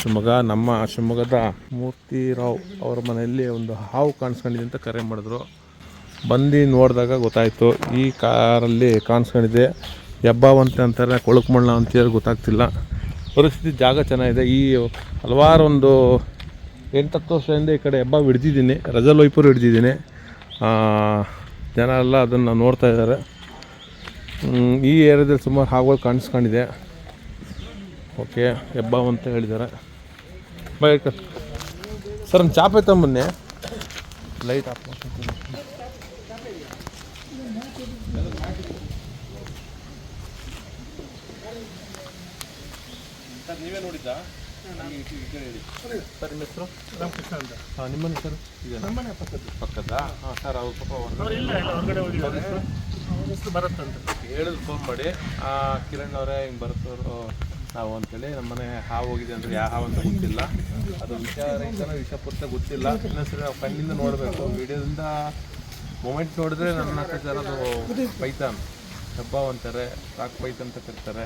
ಶಿವಮೊಗ್ಗ ನಮ್ಮ ಶಿವಮೊಗ್ಗದ ಮೂರ್ತಿರಾವ್ ಅವರ ಮನೆಯಲ್ಲಿ ಒಂದು ಹಾವು ಕಾಣಿಸ್ಕೊಂಡಿದೆ ಅಂತ ಕರೆ ಮಾಡಿದ್ರು. ಬಂದು ನೋಡಿದಾಗ ಗೊತ್ತಾಯಿತು, ಈ ಕಾರಲ್ಲಿ ಕಾಣಿಸ್ಕೊಂಡಿದೆ. ಹೆಬ್ಬಾವಂತೆ ಅಂತಾರೆ ಕೊಳಕು ಮಣ್ಣ ಅಂತೇಳಿ ಗೊತ್ತಾಗ್ತಿಲ್ಲ. ಪರಿಸ್ಥಿತಿ ಜಾಗ ಚೆನ್ನಾಗಿದೆ. ಈ ಹಲವಾರು ಒಂದು ಎಂಟತ್ತು ವರ್ಷದಿಂದ ಈ ಕಡೆ ಹೆಬ್ಬ ಹಿಡ್ದಿದ್ದೀನಿ. ರಜಲ್ ವೈಪೂರು ಹಿಡ್ದಿದ್ದೀನಿ ಜನ ಎಲ್ಲ ಅದನ್ನು ನೋಡ್ತಾ ಇದ್ದಾರೆ. ಈ ಏರಿಯಾದಲ್ಲಿ ಸುಮಾರು ಹಾವುಗಳು ಕಾಣಿಸ್ಕೊಂಡಿದೆ. ಓಕೆ, ಹೆಬ್ಬಾವಂತ ಅಂತ ಹೇಳಿದ್ದಾರೆ ಬೈಕ್ ಸರ್, ಒಂದು ಚಾಪೆ ತಗೊಂಬನ್ನಿ ಲೈಟ್ ಆಫ್ ನೀವೇ ನೋಡಿದ್ದ? ಸರ್. ನಿಮ್ಮ ಹೆಸರು? ರಾಮಕೃಷ್ಣ ಅಂತ ಹಾಂ ನಿಮ್ಮ ಹೆಸರು ಇದೆ ನಮ್ಮನೆ ಪಕ್ಕದ್ದು. ಪಕ್ಕದ್ದಾ? ಹಾಂ ಸರ್ ಅವರು ಪಾಪ ಇಲ್ಲ ಇಲ್ಲ ಹೊರಗಡೆ ಹೋಗಿದ್ದಾರೆ. ಅವ್ರ ಹೆಸರು? ಭರತ್ ಅಂತ ಹೇಳಿದ್ರು ಫೋನ್ ಮಾಡಿ. ಆ, ಕಿರಣ್ ಅವರೇ ಹಿಂಗೆ ಬರ್ತವ್ರು ನಾವು ಅಂತೇಳಿ ನಮ್ಮನೆ ಹಾವು ಹೋಗಿದೆ ಅಂದ್ರೆ ಯಾವ ಹಾವು ಅಂತ ಗೊತ್ತಿಲ್ಲ. ಅದು ವಿಷ ರೈತನ ವಿಷ ಪೂರ್ತಿ ಗೊತ್ತಿಲ್ಲ. ಇನ್ನೊಂದ್ಸರಿ ನಾವು ಕಣ್ಣಿಂದ ನೋಡಬೇಕು. ವಿಡಿಯೋದಿಂದ ಮೊಮೆಂಟ್ ನೋಡಿದ್ರೆ ನನ್ನ ಪ್ರಕಾರ ಅದು ಪೈತಾನ್ ಹೆಬ್ಬಾವ್ ಅಂತಾರೆ ರಾಕ್ ಪೈತ್ ಅಂತ ಕರೀತಾರೆ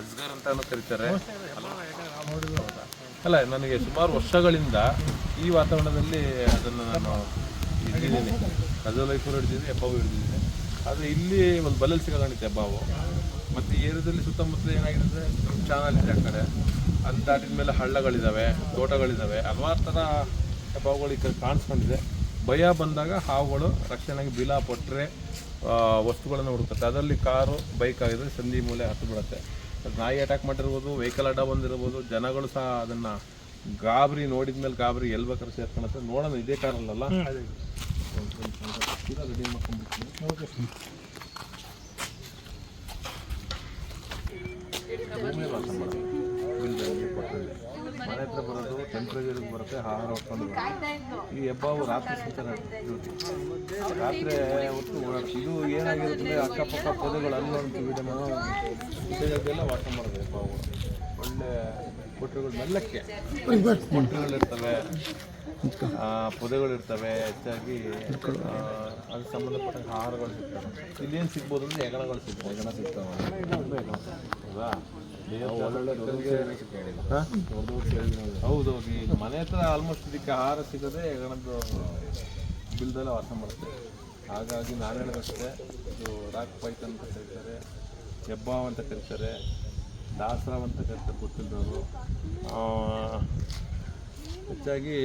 ಅಜ್ಗರ್ ಅಂತಾನು ಕರೀತಾರೆ. ಅಲ್ಲ, ನನಗೆ ಸುಮಾರು ವರ್ಷಗಳಿಂದ ಈ ವಾತಾವರಣದಲ್ಲಿ ಅದನ್ನು ನಾನು ಇಟ್ಟಿದ್ದೀನಿ ಕಜಲ್ ಲೈಫರ್ ಹಿಡಿದಿದ್ದೀನಿ, ಹೆಬ್ಬಾವು ಹಿಡಿದಿದ್ದೀನಿ. ಆದರೆ ಇಲ್ಲಿ ಒಂದು ಬಲಲ್ಲಿ ಸಿಗಾಕೊಂಡಿತ್ತು ಹೆಬ್ಬಾವು. ಮತ್ತು ಏರಿಯಾದಲ್ಲಿ ಸುತ್ತಮುತ್ತ ಏನಾಗಿದೆ ಚಾನಲ್ ಇದೆ ಆ ಕಡೆ. ಅಲ್ಲಿ ದಾಟಿದ ಮೇಲೆ ಹಳ್ಳಗಳಿದ್ದಾವೆ ತೋಟಗಳಿದ್ದಾವೆ ಹಲವಾರು ಥರ ಹೆಬ್ಬಾವುಗಳು ಈ ಕಡೆ ಕಾಣಿಸ್ಕೊಂಡಿದೆ. ಭಯ ಬಂದಾಗ ಹಾವುಗಳು ರಕ್ಷಣೆಗೆ ಬಿಲ ಪಟ್ಟರೆ ವಸ್ತುಗಳನ್ನು ಹುಡುಕುತ್ತೆ ಅದರಲ್ಲಿ ಕಾರು ಬೈಕ್ ಆಗಿದ್ರೆ ಸಂಧಿ ಮೂಲೆ ಹತ್ತು ಬಿಡುತ್ತೆ. ನಾಯಿ ಅಟ್ಯಾಕ್ ಮಾಡಿರ್ಬೋದು ವೆಹಿಕಲ್ ಅಡ್ಡ ಬಂದಿರ್ಬೋದು ಜನಗಳು ಸಹ ಅದನ್ನು ಗಾಬರಿ ನೋಡಿದ ಮೇಲೆ ಗಾಬರಿ ಎಲ್ಲಿ ಬೇಕಾದ್ರೂ ಸೇರ್ಕೊಳತ್ತೆ ನೋಡೋಣ ಇದೇ ಕಾರಲ್ಲಲ್ಲ? ರೆಡಿ ಮಾಡ್ಕೊಂಡ್ಬಿಡ್ತೀನಿ ಮನೆ ಹತ್ರ ಬರೋದು ಟೆಂಪ್ರೇಚರ್ಗೆ ಬರುತ್ತೆ ಆಹಾರ ಹೊತ್ಕೊಂಡು ಈ ಹಬ್ಬವು ರಾತ್ರಿ ಸಂಚಾರ ರಾತ್ರಿ ಹೊತ್ತು ಇದು ಏನಾಗಿರುತ್ತೆ ಅಕ್ಕಪಕ್ಕ ಪೊದೆಗಳು ಅಲ್ಲಿ ಒಂದು ಎಲ್ಲ ವಾಸ ಮಾಡೋದು ಹಬ್ಬವು. ಒಳ್ಳೆ ಕೊಟ್ಟರುಗಳು ಮೆಲ್ಲಕ್ಕೆ. ಕೊಟ್ಟರುಗಳಿರ್ತವೆ ಪೊದೆಗಳಿರ್ತವೆ ಹೆಚ್ಚಾಗಿ ಅದಕ್ಕೆ ಸಂಬಂಧಪಟ್ಟ ಆಹಾರಗಳು ಸಿಗ್ತವೆ. ಇಲ್ಲೇನು ಸಿಗ್ಬೋದು ಅಂದರೆ ಹೆಗಣಗಳು ಸಿಗ್ತವೆ. ಹೆಗಣ ಸಿಗ್ತವೆ. ಹೌದಾ? ಹೌದು ಈಗ ಮನೆ ಹತ್ರ ಆಲ್ಮೋಸ್ಟ್ ಇದಕ್ಕೆ ಆಹಾರ ಸಿಗದೆ ಹೆಗಣದ್ದು ಬಿಲ್ದೆಲ್ಲ ವಾಸ ಮಾಡುತ್ತೆ. ಹಾಗಾಗಿ ನಾನು ಹೇಳೋದಷ್ಟೇ ಇದು ರಾಕ್ ಪೈತ್ ಅಂತ ಕರೀತಾರೆ ಹೆಬ್ಬಾವ್ ಅಂತ ಕರೀತಾರೆ ದಾಸರಾವ್ ಅಂತ ಕರೀತಾರೆ ಗೊತ್ತಿಲ್ಲದವರು ಹೆಚ್ಚಾಗಿ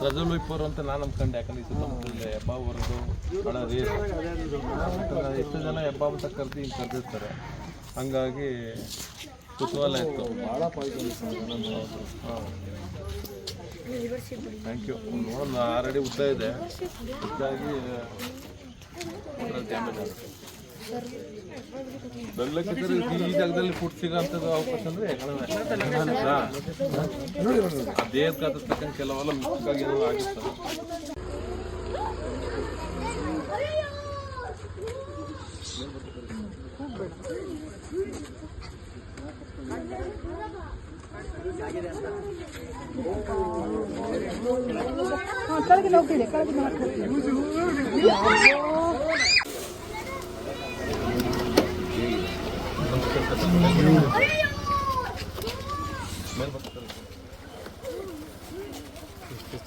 ಪ್ರಜಲ್ ವೈಪರ್ ಅಂತ ನಾನು ಅಂದ್ಕೊಂಡೆ ಯಾಕಂದ್ರೆ ಈ ಸುತ್ತಮುತ್ತಲ ಹೆಬ್ಬಾವ್ ಬರೋದು ಭಾಳ ರೇರ್ ಯಾಕಂದ್ರೆ ಎಷ್ಟು ಜನ ಹೆಬ್ಬ ಅಂತ ಕರೆದು ಹಿಂಗೆ ಕರೆದಿರ್ತಾರೆ. ಹಂಗಾಗಿ ಕುತೂಹಲ ಇತ್ತು. ಭಾಳ ಥ್ಯಾಂಕ್ ಯು ನೋಡೋಣ ಆಲ್ರೆಡಿ ಉದ್ದ ಇದೆ. ಹೆಚ್ಚಾಗಿ ಡ್ಯಾಮೇಜ್ ಆಗುತ್ತೆ. ಬೆಲ್ಲಕ್ಕಿದ್ರೆ ಈ ಜಾಗದಲ್ಲಿ ಫುಡ್ ಸಿಗೋಂಥದ್ದು ಅವಕಾಶ ಅಂದರೆ ಆ ದೇಹಕ್ಕೆ ಕೆಲವೆಲ್ಲ ಮಿಕ್ಸ್ ಆಗಿ ಏನೋ ಆಗಿರ್ತದೆ. ನೋಡ್ಕೊಳ್ತೀನಿ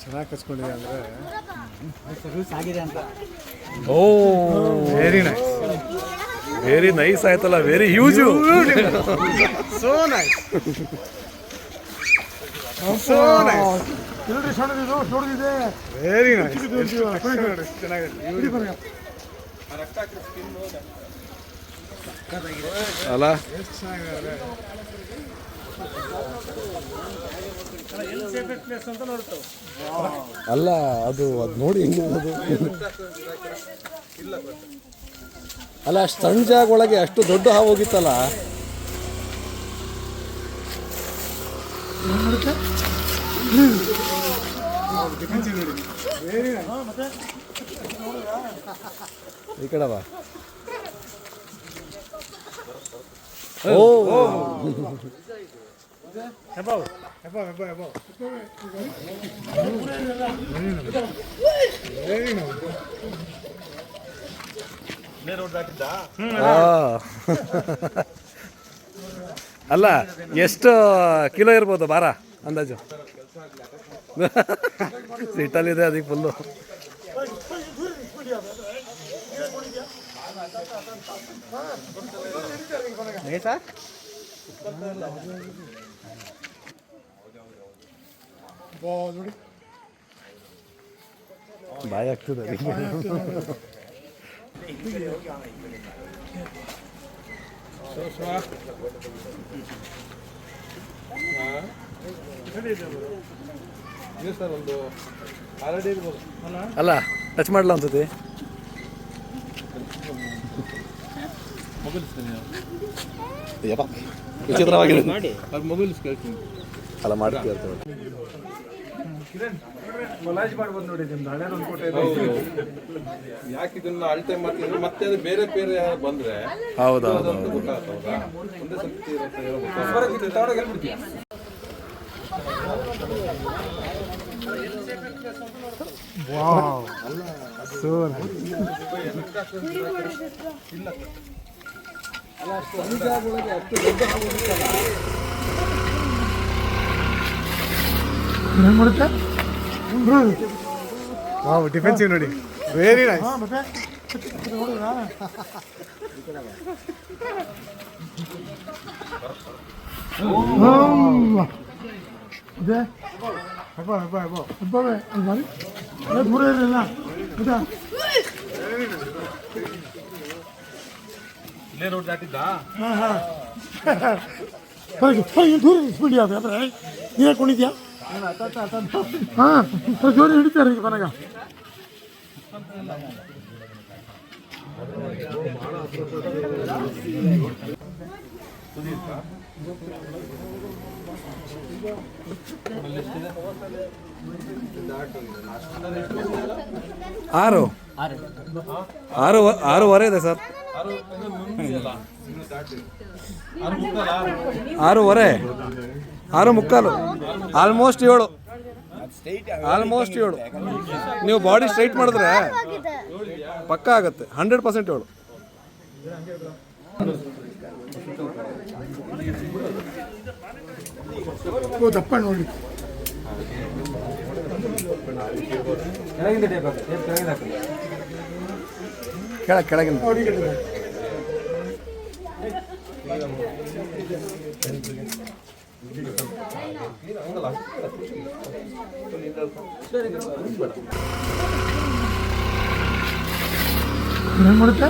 ಚೆನ್ನಾಗಿ ಕಚ್ಕೊಂಡಿದೆ ಅಂದರೆ ಓ. ವೆರಿ ನೈಸ್ ವೆರಿ ನೈಸ್ ಆಯ್ತಲ್ಲ very huge so nice so nice very nice ಚೆನ್ನಾಗಿದೆ. ಅಲ್ಲ? ಅಲ್ಲ ಅದು ಅದು ನೋಡಿ ಹೆಂಗೆ ಅದು ಅಲ್ಲ ಅಷ್ಟು ಸಣ್ಣ ಜಾಗ ಒಳಗೆ ಅಷ್ಟು ದೊಡ್ಡ ಹಾವು ಹೋಗಿತ್ತಲ್ಲ ಈ ಕಡೆ ಬಾ ಓ ಅಲ್ಲ ಎಷ್ಟು ಕಿಲೋ ಇರ್ಬೋದು ಭಾರ ಅಂದಾಜು? ಸಿಟ್ಟಲ್ಲಿದೆ ಅದಕ್ಕೆ ಫುಲ್ಲು ಬಾಯಿ ಆಗ್ತದೆ ಅಲ್ಲ ಟಚ್ ಮಾಡಲ್ಲ ಅನ್ಸುತ್ತೆ ಮೊಬೈಲ್ ವಿಚಿತ್ರವಾಗಿದೆ ಅವ್ರ ಮೊಬೈಲ್ ಕೇಳ್ತೀನಿ ಅಲ್ಲ ಮಾಡ್ತೀವಿ. ಕೊಲಾಜ್ ಮಾಡ್ಬೋದು ನೋಡಿ ನಿಮ್ದು ಇದೆ. ಯಾಕೆ ಇದನ್ನ ಅಳತೆ ಮಾಡ್ತಿದ್ರೆ? ಮತ್ತೆ ಅದು ಬೇರೆ ಬೇರೆ ಬಂದ್ರೆ ಹೌದು ಅದೊಂದು ಗೊತ್ತಾಗ್ತದಲ್ಲ ಒಂದೇ ಸರ್ತಿ ಇರುತ್ತೆ ಹೇಳೋ ಗೊತ್ತಾಗಲ್ಲ. ವಾವ್. ಸೋ ಏನು ಮಾಡುತ್ತೆ ವಾವ್ ಡಿಫೆನ್ಸಿವ್ ನೋಡಿ. ವೆರಿ ನೈಸ್ ಇದೆ? ಹಬ್ಬ ಹಬ್ಬ ಹಬ್ಬ. ಹಬ್ಬವೇ ಅಲ್ವಾ ದೂರ ಇರಲಿಲ್ಲ ಹೌದಾ ಇಲ್ಲೇ ರೋಡ್ ದಾಟಿದ್ದ? ಹಾಂ ಹಾಂ. ಹೊರಗೆ ಹೊರಗೆ ದೂರ ಸ್ಪೀಡ್ ಯಾವ್ದು? ಅಂದ್ರೆ ನೀನು ಹಾಕೊಂಡಿದ್ಯಾ ಹಾಂ ಜೋರಿ ಹಿಡಿತಾರೆ ಈಗ ಮನೆಗ ಆರು. ಆರು ಆರೂವರೆ ಇದೆ ಸರ್. ಆರೂವರೆ? ಆರು ಮುಕ್ಕಾಲು? ಆಲ್ಮೋಸ್ಟ್ ಏಳು. ಆಲ್ಮೋಸ್ಟ್ ಏಳು. ನೀವು ಬಾಡಿ ಸ್ಟ್ರೈಟ್ ಮಾಡಿದ್ರೆ ಪಕ್ಕ ಆಗುತ್ತೆ. ಹಂಡ್ರೆಡ್ ಪರ್ಸೆಂಟ್ ಏಳು. ದಪ್ಪ ನೋಡಿ. ಟೇಪ್ ಕೆಳಗಿಂದ ನೋಡಿ ಕಟ್ಟಿದೆ ಏನು ಮಾಡುತ್ತೆ